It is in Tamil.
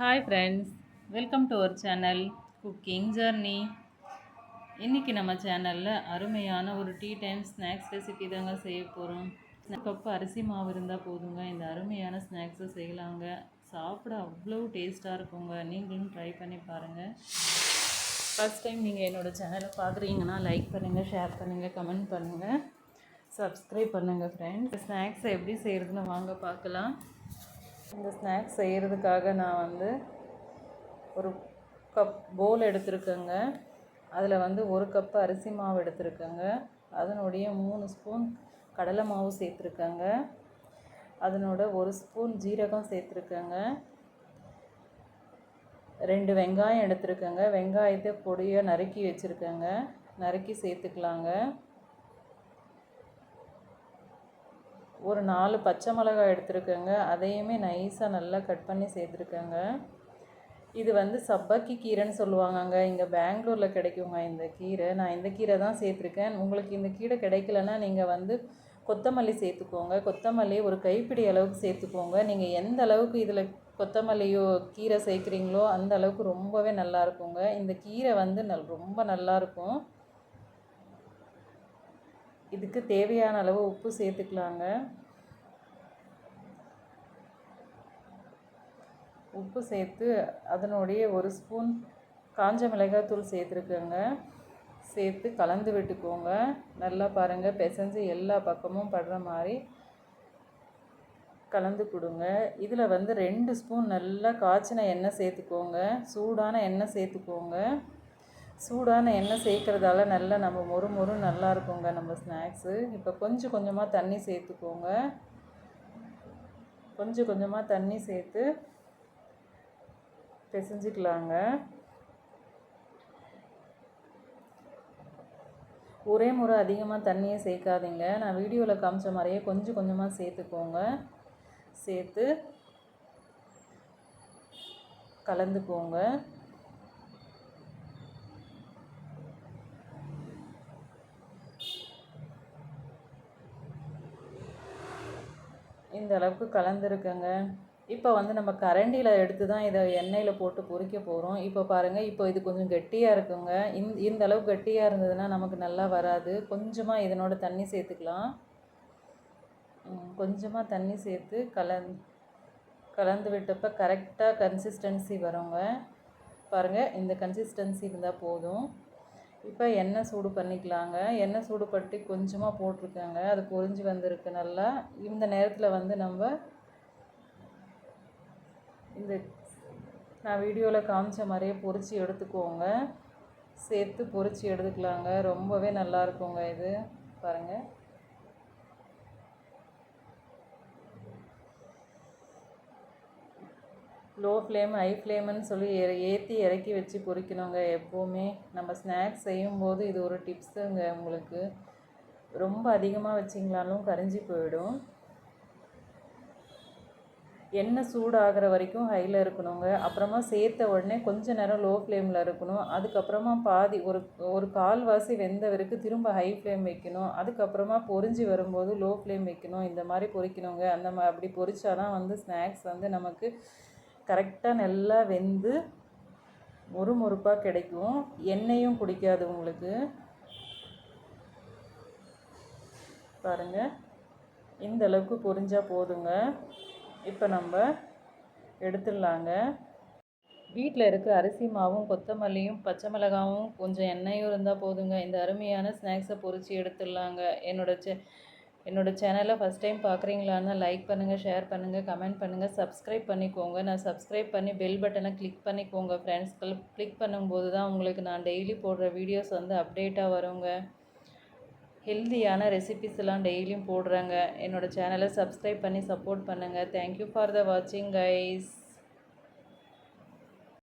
Hi friends welcome to our channel cooking journey இன்றைக்கி நம்ம சேனலில் அருமையான ஒரு டீ டைம் ஸ்நாக்ஸ் ரெசிபி தாங்க செய்ய போகிறோம் கப்பு அரிசி மாவு இருந்தால் போதுங்க. இந்த அருமையான ஸ்நாக்ஸை செய்யலாங்க. சாப்பிட அவ்வளோ டேஸ்ட்டாக இருக்குங்க. நீங்களும் ட்ரை பண்ணி பாருங்கள் ஃபஸ்ட் டைம் நீங்கள் என்னோடய சேனலை பார்க்குறீங்கன்னா லைக் பண்ணுங்கள் ஷேர் பண்ணுங்கள் கமெண்ட் பண்ணுங்கள் சப்ஸ்கிரைப் பண்ணுங்கள் ஃப்ரெண்ட்ஸ் ஸ்நாக்ஸை எப்படி செய்கிறதுன்னு வாங்க பார்க்கலாம். இந்த ஸ்நாக்ஸ் செய்கிறதுக்காக நான் வந்து ஒரு கப் போல் எடுத்திருக்கேங்க. அதில் வந்து ஒரு கப் அரிசி மாவு எடுத்திருக்கேங்க. அதனுடைய மூணு ஸ்பூன் கடலை மாவு சேர்த்துருக்கேங்க. அதனோட ஒரு ஸ்பூன் ஜீரகம் சேர்த்துருக்கேங்க. ரெண்டு வெங்காயம் எடுத்துருக்கேங்க. வெங்காயத்தை பொடியாக நறுக்கி வச்சுருக்கேங்க. நறுக்கி சேர்த்துக்கலாங்க. ஒரு நாலு பச்சை மிளகாய் எடுத்துருக்கேங்க. அதையுமே நைஸாக நல்லா கட் பண்ணி சேர்த்துருக்கேங்க. இது வந்து சப்பாக்கி கீரைன்னு சொல்லுவாங்கங்க. இங்கே பெங்களூரில் கிடைக்குங்க இந்த கீரை. நான் இந்த கீரை தான் சேர்த்துருக்கேன். உங்களுக்கு இந்த கீரை கிடைக்கலன்னா நீங்கள் வந்து கொத்தமல்லி சேர்த்துக்கோங்க. கொத்தமல்லி ஒரு கைப்பிடி அளவுக்கு சேர்த்துக்கோங்க. நீங்கள் எந்த அளவுக்கு இதில் கொத்தமல்லியோ கீரை சேர்க்குறீங்களோ அந்த அளவுக்கு ரொம்பவே நல்லா இருக்குங்க. இந்த கீரை வந்து நல் ரொம்ப நல்லாயிருக்கும் இதுக்கு தேவையான அளவு உப்பு சேர்த்துக்கலாங்க. உப்பு சேர்த்து அதனுடைய ஒரு ஸ்பூன் காஞ்ச மிளகாத்தூள் சேர்த்துருக்கோங்க. சேர்த்து கலந்து விட்டுக்கோங்க. நல்லா பாருங்கள் பிசைஞ்சு எல்லா பக்கமும் படுற மாதிரி கலந்து கொடுங்க. இதில் வந்து ரெண்டு ஸ்பூன் நல்லா காய்ச்சின எண்ணெய் சேர்த்துக்கோங்க. சூடான எண்ணெய் சேர்த்துக்கோங்க. சூடான எண்ணெய் சேர்க்குறதால நல்லா நம்ம மொறு மொறு நல்லா இருக்குங்க நம்ம ஸ்நாக்ஸு இப்போ கொஞ்சம் கொஞ்சமாக தண்ணி சேர்த்துக்கோங்க. கொஞ்சம் கொஞ்சமாக தண்ணி சேர்த்து பிசைஞ்சிக்கலாங்க. ஒரே முறை அதிகமாக தண்ணியை சேர்க்காதீங்க. நான் வீடியோவில் காமிச்ச மாதிரியே கொஞ்சம் கொஞ்சமாக சேர்த்துக்கோங்க. சேர்த்து கலந்துக்கோங்க. இந்த அளவுக்கு கலந்துருக்கங்க. இப்போ வந்து நம்ம கரண்டியில் எடுத்து தான் இதை எண்ணெயில் போட்டு பொறிக்க போகிறோம் இப்போ பாருங்கள் இப்போ இது கொஞ்சம் கெட்டியாக இருக்குங்க. இந்த இந்த அளவு கெட்டியாக இருந்ததுன்னா நமக்கு நல்லா வராது. கொஞ்சமாக இதனோட தண்ணி சேர்த்துக்கலாம். கொஞ்சமாக தண்ணி சேர்த்து கலந் கலந்து விட்டப்போ கரெக்டாக கன்சிஸ்டன்சி வருங்க. பாருங்கள் இந்த கன்சிஸ்டன்சி இருந்தால் போதும். இப்போ எண்ணெய் சூடு பண்ணிக்கலாங்க. எண்ணெய் சூடு பட்டு கொஞ்சமாக போட்டிருக்கேங்க. அது பொரிஞ்சு வந்திருக்கு நல்லா. இந்த நேரத்தில் வந்து நம்ம இந்த நான் வீடியோவில் காமிச்ச மாதிரியே பொரித்து எடுத்துக்கோங்க. சேர்த்து பொரித்து எடுத்துக்கலாங்க. ரொம்பவே நல்லா இருக்குங்க இது. பாருங்கள் லோ ஃப்ளேம் ஹை ஃப்ளேம்னு சொல்லி ஏற்றி இறக்கி வச்சு பொறிக்கணுங்க. எப்போவுமே நம்ம ஸ்நாக்ஸ் செய்யும்போது இது ஒரு டிப்ஸுங்க உங்களுக்கு. ரொம்ப அதிகமாக வச்சிங்களாலும் கரைஞ்சி போயிடும். எண்ணெய் சூடாகிற வரைக்கும் ஹையில் இருக்கணுங்க. அப்புறமா சேர்த்த உடனே கொஞ்ச நேரம் லோ ஃப்ளேமில் இருக்கணும். அதுக்கப்புறமா பாதி ஒரு ஒரு கால்வாசி வெந்த வரைக்கும் திரும்ப ஹை ஃப்ளேம் வைக்கணும். அதுக்கப்புறமா பொறிஞ்சி வரும்போது லோ ஃப்ளேம் வைக்கணும். இந்த மாதிரி பொறிக்கணுங்க. அந்த மா அப்படி பொறிச்சாதான் வந்து ஸ்நாக்ஸ் வந்து நமக்கு கரெக்டாக நல்லா வெந்து முறுமொறுப்பாக கிடைக்கும். எண்ணெயும் குடிக்காது உங்களுக்கு. பாருங்கள் இந்த அளவுக்கு பொரிஞ்சால் போதுங்க. இப்போ நம்ம எடுத்துடலாங்க. வீட்டில் இருக்க அரிசி மாவும் கொத்தமல்லியும் பச்சை மிளகாவும் கொஞ்சம் எண்ணெயும் இருந்தால் போதுங்க. இந்த அருமையான ஸ்நாக்ஸை பொறிச்சு எடுத்துடலாங்க. என்னோட செ என்னோடய சேனலை ஃபஸ்ட் டைம் பார்க்குறீங்களான்னா லைக் பண்ணுங்கள் ஷேர் பண்ணுங்கள் கமெண்ட் பண்ணுங்கள் சப்ஸ்கிரைப் பண்ணிக்கோங்க. நான் சப்ஸ்கிரைப் பண்ணி பெல் பட்டனை கிளிக் பண்ணிக்கோங்க ஃப்ரெண்ட்ஸ் கிளிக் பண்ணும்போது தான் உங்களுக்கு நான் டெய்லி போடுற வீடியோஸ் வந்து அப்டேட்டாக வருங்க. ஹெல்த்தியான ரெசிபிஸ் எல்லாம் டெய்லியும் போடுறாங்க. என்னோடய சேனலை சப்ஸ்கிரைப் பண்ணி சப்போர்ட் பண்ணுங்கள் தேங்க்யூ ஃபார் த வாட்சிங் கைஸ்